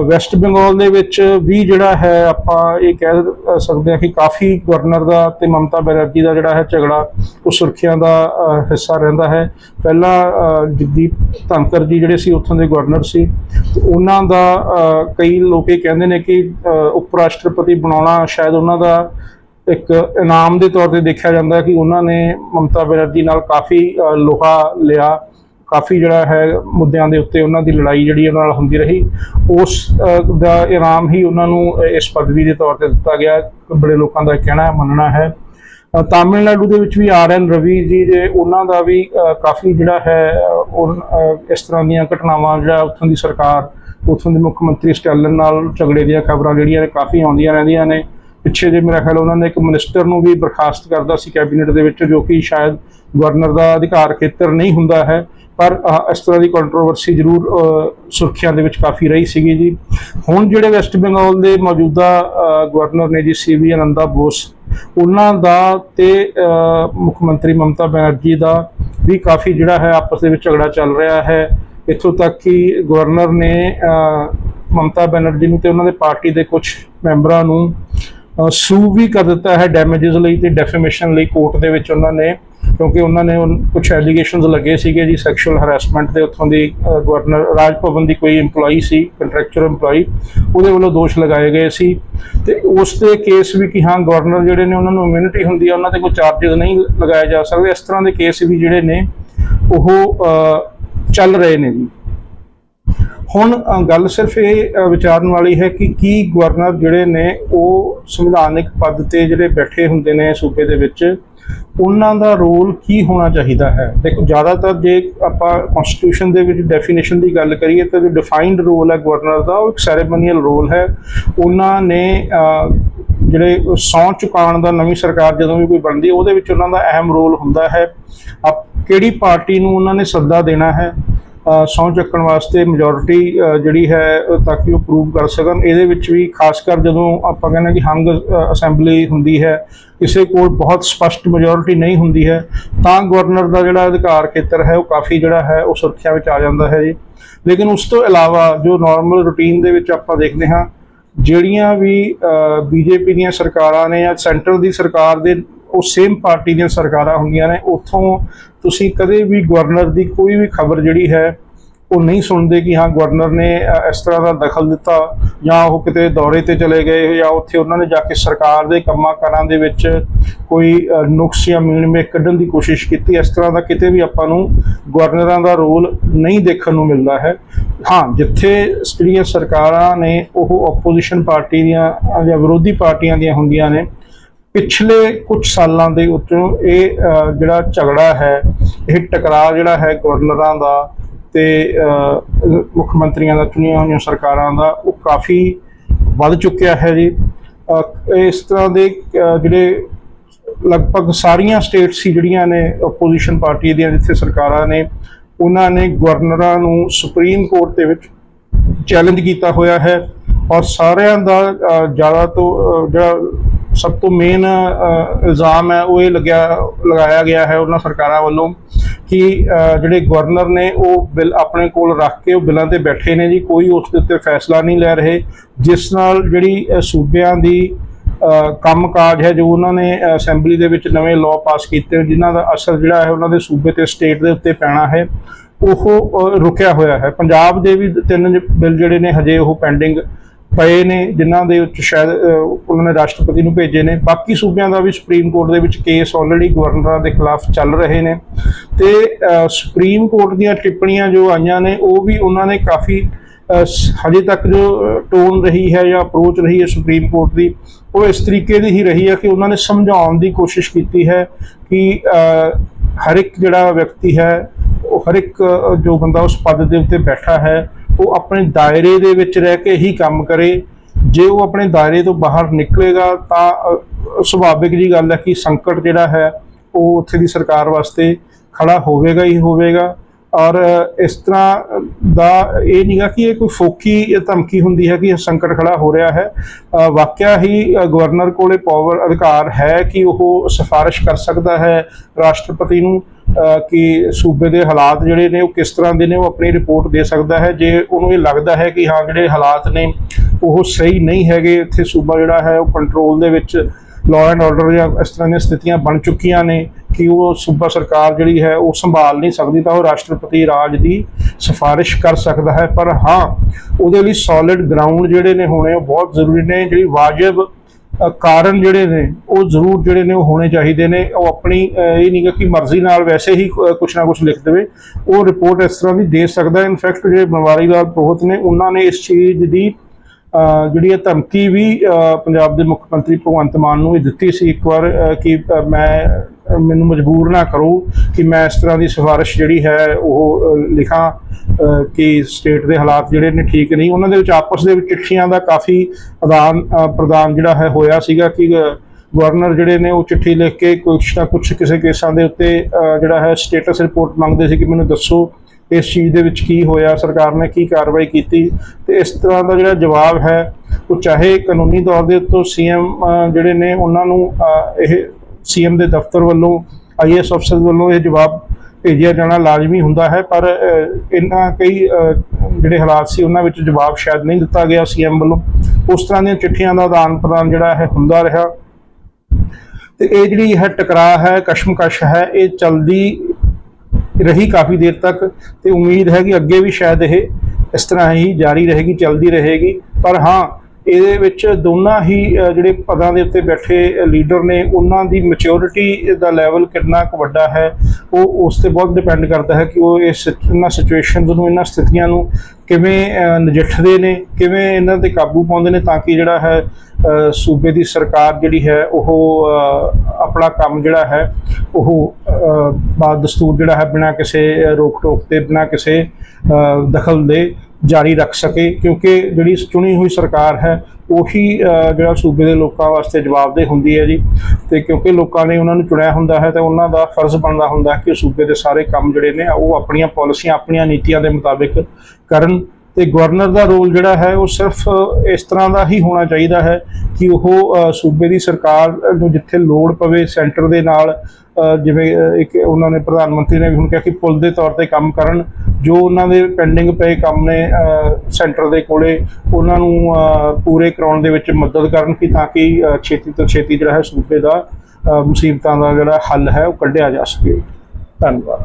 ਵੈਸਟ ਬੰਗਾਲ ਦੇ ਵਿੱਚ ਵੀ ਜਿਹੜਾ ਹੈ, ਆਪਾਂ ਇਹ ਕਹਿ ਸਕਦੇ ਹਾਂ ਕਿ ਕਾਫੀ ਗਵਰਨਰ ਦਾ ਤੇ ਮਮਤਾ ਬੈਨਰਜੀ ਦਾ ਜਿਹੜਾ ਹੈ ਝਗੜਾ, ਉਹ ਸੁਰਖੀਆਂ ਦਾ ਹਿੱਸਾ ਰਹਿੰਦਾ ਹੈ। ਪਹਿਲਾਂ ਜਗਦੀਪ ਧਨਕਰ ਜੀ ਜਿਹੜੇ ਸੀ, ਉੱਥੋਂ ਦੇ ਗਵਰਨਰ ਸੀ। ਉਹਨਾਂ ਦਾ ਕਈ ਲੋਕ ਇਹ ਕਹਿੰਦੇ ਨੇ ਕਿ ਉਪ ਰਾਸ਼ਟਰਪਤੀ ਬਣਾਉਣਾ ਸ਼ਾਇਦ ਉਹਨਾਂ ਦਾ ਇੱਕ ਇਨਾਮ ਦੇ ਤੌਰ ਤੇ ਦੇਖਿਆ ਜਾਂਦਾ ਕਿ ਉਹਨਾਂ ਨੇ ਮਮਤਾ ਬੈਨਰਜੀ ਨਾਲ ਕਾਫੀ ਲੋਹਾ ਲਿਆ। ਕਾਫੀ ਜਿਹੜਾ ਹੈ ਮੁੱਦਿਆਂ ਦੇ ਉੱਤੇ ਉਹਨਾਂ ਦੀ ਲੜਾਈ ਜਿਹੜੀ ਉਹਨਾਂ ਨਾਲ ਹੁੰਦੀ ਰਹੀ ਉਸ ਦਾ ਇਨਾਮ ਹੀ ਉਹਨਾਂ ਨੂੰ ਇਸ ਪਦਵੀ ਦੇ ਤੌਰ ਤੇ ਦਿੱਤਾ ਗਿਆ। ਬੜੇ ਲੋਕਾਂ ਦਾ ਕਹਿਣਾ ਹੈ ਮੰਨਣਾ ਹੈ। ਤਾਮਿਲਨਾਡੂ ਦੇ ਵਿੱਚ ਵੀ ਆਰ ਐਨ ਰਵੀ ਜੀ ਦੇ ਉਹਨਾਂ ਦਾ ਵੀ ਕਾਫੀ ਜਿਹੜਾ ਹੈ ਉਹ, ਇਸ ਤਰ੍ਹਾਂ ਦੀਆਂ ਘਟਨਾਵਾਂ ਜਿਹੜਾ ਉੱਥੋਂ ਦੀ ਸਰਕਾਰ ਉੱਥੋਂ ਦੇ ਮੁੱਖ ਮੰਤਰੀ ਸਟੈਲਨ ਨਾਲ ਝਗੜੇ ਦੀਆਂ ਖਬਰਾਂ ਜਿਹੜੀਆਂ ਨੇ ਕਾਫੀ ਆਉਂਦੀਆਂ ਰਹਿੰਦੀਆਂ ਨੇ। ਪਿੱਛੇ ਜੇ ਮੇਰਾ ਖਿਆਲ ਉਹਨਾਂ ਨੇ ਇੱਕ ਮਿਨਿਸਟਰ ਨੂੰ ਵੀ ਬਰਖਾਸਤ ਕਰਦਾ ਸੀ ਕੈਬਨਿਟ ਦੇ ਵਿੱਚ ਜੋ ਕਿ ਸ਼ਾਇਦ ਗਵਰਨਰ ਦਾ ਅਧਿਕਾਰ ਖੇਤਰ ਨਹੀਂ ਹੁੰਦਾ ਹੈ। ਪਰ ਇਸ ਤਰ੍ਹਾਂ ਦੀ ਕੰਟਰੋਵਰਸੀ ਜ਼ਰੂਰ ਅਹ, ਸੁਰਖੀਆਂ ਦੇ ਵਿੱਚ ਕਾਫੀ ਰਹੀ ਸੀਗੀ ਜੀ। ਹੁਣ ਜਿਹੜੇ ਵੈਸਟ ਬੰਗਾਲ ਦੇ ਮੌਜੂਦਾ ਗਵਰਨਰ ਨੇ ਜੀ ਸੀਵੀ ਅਨੰਦਾ ਬੋਸ ਉਹਨਾਂ ਦਾ ਤੇ ਮੁੱਖ ਮੰਤਰੀ ਮਮਤਾ ਬੈਨਰਜੀ ਦਾ ਵੀ ਕਾਫੀ ਜਿਹੜਾ ਹੈ ਆਪਸ ਦੇ ਵਿੱਚ ਝਗੜਾ ਚੱਲ ਰਿਹਾ ਹੈ। ਇੱਥੋਂ ਤੱਕ ਕਿ ਗਵਰਨਰ ਨੇ ਮਮਤਾ ਬੈਨਰਜੀ ਨੂੰ ਤੇ ਉਹਨਾਂ ਦੇ ਪਾਰਟੀ ਦੇ ਕੁਝ ਮੈਂਬਰਾਂ ਨੂੰ ਸੂ ਵੀ ਕਰ ਦਿੱਤਾ ਹੈ ਡੈਮੇजेस ਲਈ ਤੇ ਡੈਫੇਮੇਸ਼ਨ ਲਈ ਕੋਰਟ ਦੇ ਵਿੱਚ ਉਹਨਾਂ ਨੇ। ਕਿਉਂਕਿ ਉਹਨਾਂ ਨੇ ਕੁਝ ਐਲੀਗੇਸ਼ਨਸ ਲੱਗੇ ਸੀਗੇ ਜੀ ਸੈਕਸ਼ੂਅਲ ਹਰੈਸਮੈਂਟ ਦੇ, ਉੱਥੋਂ ਦੀ ਗਵਰਨਰ ਰਾਜ ਭਵਨ ਦੀ ਕੋਈ EMPLOYEE ਸੀ ਕੰਟਰੈਕਚੁਅਲ EMPLOYEE, ਉਹਦੇ ਵੱਲੋਂ ਦੋਸ਼ ਲਗਾਏ ਗਏ ਸੀ। ਤੇ ਉਸ ਤੇ ਕੇਸ ਵੀ ਕਿ ਹਾਂ ਗਵਰਨਰ ਜਿਹੜੇ ਨੇ ਉਹਨਾਂ ਨੂੰ ਇਮਿਊਨਿਟੀ ਹੁੰਦੀ ਹੈ ਉਹਨਾਂ ਤੇ ਕੋਈ ਚਾਰजेस ਨਹੀਂ ਲਗਾਏ ਜਾ ਸਕਦੇ। ਇਸ ਤਰ੍ਹਾਂ ਦੇ ਕੇਸ ਵੀ ਜਿਹੜੇ ਨੇ, ਉਹ ਚੱਲ ਰਹੇ ਨੇ ਜੀ। ਹੁਣ ਗੱਲ ਸਿਰਫ ਇਹ ਵਿਚਾਰਨ ਵਾਲੀ ਹੈ ਕਿ ਕੀ ਗਵਰਨਰ ਜਿਹੜੇ ਨੇ, ਉਹ ਸੰਵਿਧਾਨਿਕ ਪਦ ਤੇ ਜਿਹੜੇ ਬੈਠੇ ਹੁੰਦੇ ਨੇ ਸੂਬੇ ਦੇ ਵਿੱਚ ਉਹਨਾਂ ਦਾ ਰੋਲ ਕੀ ਹੋਣਾ ਚਾਹੀਦਾ ਹੈ? ਦੇਖੋ, ਜ਼ਿਆਦਾਤਰ ਜੇ ਆਪਾਂ ਕਨਸਟੀਟਿਊਸ਼ਨ ਦੇ ਵਿੱਚ ਡੈਫੀਨੇਸ਼ਨ ਦੀ ਗੱਲ ਕਰੀਏ ਤਾਂ ਜੋ ਡਿਫਾਈਨਡ ਰੋਲ ਹੈ ਗਵਰਨਰ ਦਾ, ਉਹ ਇੱਕ ਸੈਰੇਮੋਨੀਅਲ ਰੋਲ ਹੈ। ਉਹਨਾਂ ਨੇ ਜਿਹੜੇ ਸਹੁੰ ਚੁਕਾਉਣ ਦਾ ਨਵੀਂ ਸਰਕਾਰ ਜਦੋਂ ਵੀ ਕੋਈ ਬਣਦੀ ਉਹਦੇ ਵਿੱਚ ਉਹਨਾਂ ਦਾ ਅਹਿਮ ਰੋਲ ਹੁੰਦਾ ਹੈ। ਆਪ ਕਿਹੜੀ ਪਾਰਟੀ ਨੂੰ ਉਹਨਾਂ ਨੇ ਸੱਦਾ ਦੇਣਾ ਹੈ? ਅ, ਸਹੁੰ ਚੱਕਣ ਵਾਸਤੇ ਮੈਜੋਰਿਟੀ ਜਿਹੜੀ ਹੈ ਤਾਂ ਕਿ ਉਹ ਪ੍ਰੂਵ ਕਰ ਸਕਣ। ਇਹਦੇ ਵਿੱਚ ਵੀ ਖਾਸ ਕਰ ਜਦੋਂ ਆਪਾਂ ਕਹਿੰਦੇ ਕਿ ਹੰਗ ਅਸੈਂਬਲੀ ਹੁੰਦੀ ਹੈ ਕਿਸੇ ਕੋਲ ਬਹੁਤ ਸਪਸ਼ਟ ਮੈਜੋਰਿਟੀ ਨਹੀਂ ਹੁੰਦੀ ਹੈ ਤਾਂ ਗਵਰਨਰ ਦਾ ਜਿਹੜਾ ਅਧਿਕਾਰ ਖੇਤਰ ਹੈ ਉਹ ਕਾਫੀ ਜਿਹੜਾ ਹੈ ਉਹ ਸੁਰੱਖਿਆ ਵਿੱਚ ਆ ਜਾਂਦਾ ਹੈ ਜੀ। ਲੇਕਿਨ ਉਸ ਤੋਂ ਇਲਾਵਾ ਜੋ ਨਾਰਮਲ ਰੂਟੀਨ ਦੇ ਵਿੱਚ ਆਪਾਂ ਦੇਖਦੇ ਹਾਂ ਜਿਹੜੀਆਂ ਵੀ ਬੀਜੇਪੀ ਦੀਆਂ ਸਰਕਾਰਾਂ ਨੇ ਜਾਂ ਸੈਂਟਰ ਦੀ ਸਰਕਾਰ ਦੇ ਉਹ ਸੇਮ ਪਾਰਟੀ ਦੀਆਂ ਸਰਕਾਰਾਂ ਹੁੰਦੀਆਂ ਨੇ ਉੱਥੋਂ ਤੁਸੀਂ ਕਦੇ ਵੀ ਗਵਰਨਰ ਦੀ ਕੋਈ ਵੀ ਖਬਰ ਜਿਹੜੀ ਹੈ, ਉਹ ਨਹੀਂ ਸੁਣਦੇ ਕਿ ਹਾਂ, ਗਵਰਨਰ ਨੇ ਇਸ ਤਰ੍ਹਾਂ ਦਾ ਦਖਲ ਦਿੱਤਾ ਜਾਂ ਉਹ ਕਿਤੇ ਦੌਰੇ ਤੇ ਚਲੇ ਗਏ ਜਾਂ ਉੱਥੇ ਉਹਨਾਂ ਨੇ ਜਾ ਕੇ ਸਰਕਾਰ ਦੇ ਕੰਮਾਂ ਕਾਰਾਂ ਦੇ ਵਿੱਚ ਕੋਈ ਨੁਕਸ ਜਾਂ ਮੀਣਮੇ ਕੱਢਣ ਦੀ ਕੋਸ਼ਿਸ਼ ਕੀਤੀ, ਇਸ ਤਰ੍ਹਾਂ ਦਾ ਕਿਤੇ ਵੀ ਆਪਾਂ ਨੂੰ ਗਵਰਨਰਾਂ ਦਾ ਰੋਲ ਨਹੀਂ ਦੇਖਣ ਨੂੰ ਮਿਲਦਾ ਹੈ। ਹਾਂ, ਜਿੱਥੇ ਜਿਹੜੀਆਂ ਸਰਕਾਰਾਂ ਨੇ ਉਹ ਆਪੋਜੀਸ਼ਨ ਪਾਰਟੀ ਦੀਆਂ ਜਾਂ ਵਿਰੋਧੀ ਪਾਰਟੀਆਂ ਦੀਆਂ ਹੁੰਦੀਆਂ ਨੇ ਪਿਛਲੇ ਕੁਝ ਸਾਲਾਂ ਦੇ ਉੱਤੋਂ ਇਹ ਜਿਹੜਾ ਝਗੜਾ ਹੈ, ਇਹ ਟਕਰਾਅ ਜਿਹੜਾ ਹੈ ਗਵਰਨਰਾਂ ਦਾ ਤੇ ਮੁੱਖ ਮੰਤਰੀਆਂ ਦਾ, ਚੁਣੀਆਂ ਹੋਈਆਂ ਸਰਕਾਰਾਂ ਦਾ, ਉਹ ਕਾਫੀ ਵੱਧ ਚੁੱਕਿਆ ਹੈ ਜੀ। ਇਸ ਤਰ੍ਹਾਂ ਦੇ ਜਿਹੜੇ ਲਗਭਗ ਸਾਰੀਆਂ ਸਟੇਟਸ ਸੀ ਜਿਹੜੀਆਂ ਨੇ ਆਪੋਜੀਸ਼ਨ ਪਾਰਟੀ ਦੀਆਂ ਜਿੱਥੇ ਸਰਕਾਰਾਂ ਨੇ, ਉਹਨਾਂ ਨੇ ਗਵਰਨਰਾਂ ਨੂੰ ਸੁਪਰੀਮ ਕੋਰਟ ਦੇ ਵਿੱਚ ਚੈਲੰਜ ਕੀਤਾ ਹੋਇਆ ਹੈ ਔਰ ਸਾਰਿਆਂ ਦਾ ਜ਼ਿਆਦਾ ਤੋਂ ਜਿਹੜਾ ਸਭ ਤੋਂ ਮੇਨ ਇਲਜ਼ਾਮ ਹੈ ਉਹ ਇਹ ਲੱਗਿਆ ਲਗਾਇਆ ਗਿਆ ਹੈ ਉਹਨਾਂ ਸਰਕਾਰਾਂ ਵੱਲੋਂ ਕਿ ਜਿਹੜੇ ਗਵਰਨਰ ਨੇ ਉਹ ਬਿੱਲ ਆਪਣੇ ਕੋਲ ਰੱਖ ਕੇ ਉਹ ਬਿੱਲਾਂ ਤੇ ਬੈਠੇ ਨੇ ਜੀ ਕੋਈ ਉਸ ਦੇ ਉੱਤੇ ਫੈਸਲਾ ਨਹੀਂ ਲੈ ਰਹੇ ਜਿਸ ਨਾਲ ਜਿਹੜੀ ਸੂਬਿਆਂ ਦੀ ਅ, ਕੰਮਕਾਜ ਹੈ ਜੋ ਉਹਨਾਂ ਨੇ ਅਸੈਂਬਲੀ ਦੇ ਵਿੱਚ ਨਵੇਂ ਲਾਅ ਪਾਸ ਕੀਤੇ ਨੇ, ਜਿਨ੍ਹਾਂ ਦਾ ਅਸਰ ਜਿਹੜਾ ਹੈ ਉਹਨਾਂ ਦੇ ਸੂਬੇ ਤੇ ਸਟੇਟ ਦੇ ਉੱਤੇ ਪੈਣਾ ਹੈ ਉਹ ਰੁਕਿਆ ਹੋਇਆ ਹੈ। ਪੰਜਾਬ ਦੇ ਵੀ ਤਿੰਨ ਬਿੱਲ ਜਿਹੜੇ ਨੇ ਹਜੇ ਉਹ ਪੈਂਡਿੰਗ ਪਏ ਨੇ, ਜਿਨ੍ਹਾਂ ਦੇ ਵਿੱਚ ਸ਼ਾਇਦ ਉਹਨਾਂ ਨੇ ਰਾਸ਼ਟਰਪਤੀ ਨੂੰ ਭੇਜੇ ਨੇ। ਬਾਕੀ ਸੂਬਿਆਂ ਦਾ ਵੀ ਸੁਪਰੀਮ ਕੋਰਟ ਦੇ ਵਿੱਚ ਕੇਸ ਆਲਰੇਡੀ ਗਵਰਨਰਾਂ ਦੇ ਖਿਲਾਫ ਚੱਲ ਰਹੇ ਨੇ। ਤੇ ਸੁਪਰੀਮ ਕੋਰਟ ਦੀਆਂ ਟਿੱਪਣੀਆਂ ਜੋ ਆਈਆਂ ਨੇ, ਉਹ ਵੀ ਉਹਨਾਂ ਨੇ ਕਾਫੀ ਹਜੇ ਤੱਕ ਜੋ ਟੋਨ ਰਹੀ ਹੈ ਜਾਂ ਅਪਰੋਚ ਰਹੀ ਹੈ ਸੁਪਰੀਮ ਕੋਰਟ ਦੀ, ਉਹ ਇਸ ਤਰੀਕੇ ਦੀ ਹੀ ਰਹੀ ਹੈ ਕਿ ਉਹਨਾਂ ਨੇ ਸਮਝਾਉਣ ਦੀ ਕੋਸ਼ਿਸ਼ ਕੀਤੀ ਹੈ ਕਿ ਹਰ ਇੱਕ ਜਿਹੜਾ ਵਿਅਕਤੀ ਹੈ, ਉਹ ਹਰ ਇੱਕ ਜੋ ਬੰਦਾ ਉਸ ਪਦ ਦੇ ਉੱਤੇ ਬੈਠਾ ਹੈ ਉਹ ਆਪਣੇ ਦਾਇਰੇ ਦੇ ਵਿੱਚ ਰਹਿ ਕੇ ਹੀ ਕੰਮ ਕਰੇ। ਜੇ ਉਹ ਆਪਣੇ ਦਾਇਰੇ ਤੋਂ ਬਾਹਰ ਨਿਕਲੇਗਾ ਤਾਂ ਸੁਭਾਵਿਕ ਜੀ ਗੱਲ ਹੈ ਕਿ ਸੰਕਟ ਜਿਹੜਾ ਹੈ ਉਹ ਉੱਥੇ ਦੀ ਸਰਕਾਰ ਵਾਸਤੇ ਖੜਾ ਹੋਵੇਗਾ ਹੀ ਹੋਵੇਗਾ। ਔਰ ਇਸ ਤਰ੍ਹਾਂ ਦਾ ਇਹ ਨਹੀਂਗਾ ਕਿ ਇਹ ਕੋਈ ਫੋਕੀ ਧਮਕੀ ਹੁੰਦੀ ਹੈ ਕਿ ਇਹ ਸੰਕਟ ਖੜਾ ਹੋ ਰਿਹਾ ਹੈ। ਵਾਕਿਆ ਹੀ ਅ, ਗਵਰਨਰ ਕੋਲੇ ਪਾਵਰ ਅਧਿਕਾਰ ਹੈ ਕਿ ਉਹ ਸਿਫਾਰਿਸ਼ ਕਰ ਸਕਦਾ ਹੈ ਰਾਸ਼ਟਰਪਤੀ ਨੂੰ। ਕਿ ਸੂਬੇ ਦੇ ਹਾਲਾਤ ਜਿਹੜੇ ਨੇ ਉਹ ਕਿਸ ਤਰ੍ਹਾਂ ਦੇ ਨੇ ਉਹ ਆਪਣੀ ਰਿਪੋਰਟ ਦੇ ਸਕਦਾ ਹੈ। ਜੇ ਉਹਨੂੰ ਇਹ ਲੱਗਦਾ ਹੈ ਕਿ ਹਾਂ, ਜਿਹੜੇ ਹਾਲਾਤ ਨੇ ਉਹ ਸਹੀ ਨਹੀਂ ਹੈਗੇ, ਇੱਥੇ ਸੂਬਾ ਜਿਹੜਾ ਹੈ ਉਹ ਕੰਟਰੋਲ ਦੇ ਵਿੱਚ ਲਾਅ ਐਂਡ ਆਰਡਰ ਜਾਂ ਇਸ ਤਰ੍ਹਾਂ ਦੀਆਂ ਸਥਿਤੀਆਂ ਬਣ ਚੁੱਕੀਆਂ ਨੇ ਕਿ ਉਹ ਸੂਬਾ ਸਰਕਾਰ ਜਿਹੜੀ ਹੈ ਉਹ ਸੰਭਾਲ ਨਹੀਂ ਸਕਦੀ ਤਾਂ ਉਹ ਰਾਸ਼ਟਰਪਤੀ ਰਾਜ ਦੀ ਸਿਫਾਰਿਸ਼ ਕਰ ਸਕਦਾ ਹੈ। ਪਰ ਹਾਂ, ਉਹਦੇ ਲਈ ਸੋਲਿਡ ਗਰਾਊਂਡ ਜਿਹੜੇ ਨੇ ਹੋਣੇ ਉਹ ਬਹੁਤ ਜ਼ਰੂਰੀ ਨੇ। ਜਿਹੜੀ ਵਾਜਬ ਕਾਰਨ ਜਿਹੜੇ ਨੇ, ਉਹ ਜ਼ਰੂਰ ਜਿਹੜੇ ਨੇ ਉਹ ਹੋਣੇ ਚਾਹੀਦੇ ਨੇ। ਉਹ ਆਪਣੀ ਇਹ ਨਹੀਂ ਗਾ ਕਿ ਮਰਜ਼ੀ ਨਾਲ ਵੈਸੇ ਹੀ ਕੁਛ ਨਾ ਕੁਛ ਲਿਖ ਦੇਵੇ। ਉਹ ਰਿਪੋਰਟ ਇਸ ਤਰ੍ਹਾਂ ਦੀ ਦੇ ਸਕਦਾ। ਇਨਫੈਕਟ ਜਿਹੜੇ ਬਨਵਾਰੀ ਲਾਲ ਪ੍ਰੋਹਤ ਨੇ, ਉਹਨਾਂ ਨੇ ਇਸ ਚੀਜ਼ ਦੀ ਜਿਹੜੀ ਇਹ ਧਮਕੀ ਵੀ ਪੰਜਾਬ ਦੇ ਮੁੱਖ ਮੰਤਰੀ ਭਗਵੰਤ ਮਾਨ ਨੂੰ ਇਹ ਦਿੱਤੀ ਸੀ ਇੱਕ ਵਾਰ ਕਿ ਮੈਂ ਮੈਨੂੰ ਮਜਬੂਰ ਨਾ ਕਰੋ ਕਿ ਮੈਂ ਇਸ ਤਰ੍ਹਾਂ ਦੀ ਸਿਫਾਰਿਸ਼ ਜਿਹੜੀ ਹੈ ਉਹ ਲਿਖਾਂ ਕਿ ਸਟੇਟ ਦੇ ਹਾਲਾਤ ਜਿਹੜੇ ਨੇ ਠੀਕ ਨਹੀਂ। ਉਹਨਾਂ ਦੇ ਵਿੱਚ ਆਪਸ ਦੇ ਵਿੱਚ ਚਿੱਠੀਆਂ ਦਾ ਕਾਫੀ ਆਦਾਨ ਪ੍ਰਦਾਨ ਜਿਹੜਾ ਹੈ ਹੋਇਆ ਸੀਗਾ ਕਿ ਗਵਰਨਰ ਜਿਹੜੇ ਨੇ ਉਹ ਚਿੱਠੀ ਲਿਖ ਕੇ ਕੁਛ ਨਾ ਕੁਛ ਕਿਸੇ ਕੇਸਾਂ ਦੇ ਉੱਤੇ ਜਿਹੜਾ ਹੈ ਸਟੇਟਸ ਰਿਪੋਰਟ ਮੰਗਦੇ ਸੀ ਕਿ ਮੈਨੂੰ ਦੱਸੋ ਇਸ ਚੀਜ਼ ਦੇ ਵਿੱਚ ਕੀ ਹੋਇਆ ਸਰਕਾਰ ਨੇ ਕੀ ਕਾਰਵਾਈ ਕੀਤੀ ਤੇ ਇਸ ਤਰ੍ਹਾਂ ਦਾ ਜਿਹੜਾ ਜਵਾਬ ਹੈ ਉਹ ਚਾਹੇ ਕਾਨੂੰਨੀ ਤੌਰ ਦੇ ਉੱਤੇ ਸੀਐਮ ਜਿਹੜੇ ਨੇ ਉਹਨਾਂ ਨੂੰ ਅਹ, ਇਹ ਸੀਐਮ ਦੇ ਦਫ਼ਤਰ ਵੱਲੋਂ ਆਈਐਸ ਅਫਸਰ ਵੱਲੋਂ ਇਹ ਜਵਾਬ ਭੇਜਿਆ ਜਾਣਾ ਲਾਜ਼ਮੀ ਹੁੰਦਾ ਹੈ ਪਰ ਇਹਨਾਂ ਕਈ ਜਿਹੜੇ ਹਾਲਾਤ ਸੀ ਉਹਨਾਂ ਵਿੱਚ ਜਵਾਬ ਸ਼ਾਇਦ ਨਹੀਂ ਦਿੱਤਾ ਗਿਆ ਸੀਐਮ ਵੱਲੋਂ। ਉਸ ਤਰ੍ਹਾਂ ਦੀਆਂ ਚਿੱਠੀਆਂ ਦਾ ਆਦਾਨ ਪ੍ਰਦਾਨ ਜਿਹੜਾ ਹੈ ਹੁੰਦਾ ਰਿਹਾ। ਤੇ ਇਹ ਜਿਹੜੀ ਹੈ ਟਕਰਾਅ ਹੈ ਕਸ਼ਮਕਸ਼ ਹੈ ਇਹ ਚਲਦੀ ਰਹੀ ਕਾਫੀ ਦੇਰ ਤੱਕ ਤੇ ਉਮੀਦ ਹੈ ਕਿ ਅੱਗੇ ਵੀ ਸ਼ਾਇਦ ਇਹ ਇਸ ਤਰ੍ਹਾਂ ਹੀ ਜਾਰੀ ਰਹੇਗੀ, ਚੱਲਦੀ ਰਹੇਗੀ। ਪਰ ਹਾਂ ਇਹਦੇ ਵਿੱਚ ਦੋਨਾਂ ਹੀ ਜਿਹੜੇ ਪਦਾਂ ਦੇ ਉੱਤੇ ਬੈਠੇ ਲੀਡਰ ਨੇ, ਉਹਨਾਂ ਦੀ ਮੈਚਿਓਰਿਟੀ ਦਾ ਲੈਵਲ ਕਿੰਨਾ ਕੁ ਵੱਡਾ ਹੈ, ਉਹ ਉਸ ਤੇ ਬਹੁਤ ਡਿਪੈਂਡ ਕਰਦਾ ਹੈ ਕਿ ਉਹ ਇਸ ਇਹਨਾਂ ਸਿਚੁਏਸ਼ਨਸ ਨੂੰ, ਇਹਨਾਂ ਸਥਿਤੀਆਂ ਨੂੰ ਕਿਵੇਂ ਨਜਿੱਠਦੇ ਨੇ, ਕਿਵੇਂ ਇਹਨਾਂ ਤੇ ਕਾਬੂ ਪਾਉਂਦੇ ਨੇ ਤਾਂ ਕਿ ਜਿਹੜਾ ਹੈ ਸੂਬੇ ਦੀ ਸਰਕਾਰ ਜਿਹੜੀ ਹੈ, ਉਹ ਆਪਣਾ ਕੰਮ ਜਿਹੜਾ ਹੈ, ਉਹ ਬਾਦ ਦਸਤੂਰ ਜਿਹੜਾ ਹੈ, ਬਿਨਾਂ ਕਿਸੇ ਰੋਕ ਟੋਕ ਤੇ, ਬਿਨਾਂ ਕਿਸੇ ਦਖਲ ਦੇ ਜਾਰੀ ਰੱਖ ਸਕੇ, ਕਿਉਂਕਿ ਜਿਹੜੀ ਚੁਣੀ ਹੋਈ ਸਰਕਾਰ ਹੈ, ਉਹੀ ਜਿਹੜਾ ਸੂਬੇ ਦੇ ਲੋਕਾਂ ਵਾਸਤੇ ਜਵਾਬਦੇਹ ਹੁੰਦੀ ਹੈ ਜੀ। ਤੇ ਕਿਉਂਕਿ ਲੋਕਾਂ ਨੇ ਉਹਨਾਂ ਨੂੰ ਚੁਣਿਆ ਹੁੰਦਾ ਹੈ, ਤੇ ਉਹਨਾਂ ਦਾ ਫਰਜ਼ ਬਣਦਾ ਹੁੰਦਾ ਹੈ ਕਿ ਸੂਬੇ ਦੇ ਸਾਰੇ ਕੰਮ ਜਿਹੜੇ ਨੇ, ਉਹ ਆਪਣੀਆਂ ਪਾਲਿਸੀਆਂ, ਆਪਣੀਆਂ ਨੀਤੀਆਂ ਦੇ ਮੁਤਾਬਿਕ ਕਰਨ। ਤੇ ਗਵਰਨਰ ਦਾ ਰੋਲ ਜਿਹੜਾ ਹੈ ਉਹ ਸਿਰਫ ਇਸ ਤਰ੍ਹਾਂ ਦਾ ਹੀ ਹੋਣਾ ਚਾਹੀਦਾ ਹੈ ਕਿ ਉਹ ਸੂਬੇ ਦੀ ਸਰਕਾਰ ਨੂੰ ਜਿੱਥੇ ਲੋੜ ਪਵੇ ਸੈਂਟਰ ਦੇ ਨਾਲ ਜਿਵੇਂ ਇੱਕ ਉਹਨਾਂ ਨੇ ਪ੍ਰਧਾਨ ਮੰਤਰੀ ਨੇ ਵੀ ਹੁਣ ਕਿਹਾ ਕਿ ਪੁਲ ਦੇ ਤੌਰ ਤੇ ਕੰਮ ਕਰਨ, ਜੋ ਉਹਨਾਂ ਦੇ ਪੈਂਡਿੰਗ ਪਏ ਕੰਮ ਨੇ ਸੈਂਟਰ ਦੇ ਕੋਲੇ, ਉਹਨਾਂ ਨੂੰ ਪੂਰੇ ਕਰਾਉਣ ਦੇ ਵਿੱਚ ਮਦਦ ਕਰਨ ਕਿ ਤਾਂ ਕਿ ਛੇਤੀ ਤੋਂ ਛੇਤੀ ਜਿਹੜਾ ਹੈ ਸੂਬੇ ਦਾ ਮੁਸੀਬਤਾਂ ਦਾ ਜਿਹੜਾ ਹੱਲ ਹੈ ਉਹ ਕੱਢਿਆ ਜਾ ਸਕੇ। ਧੰਨਵਾਦ।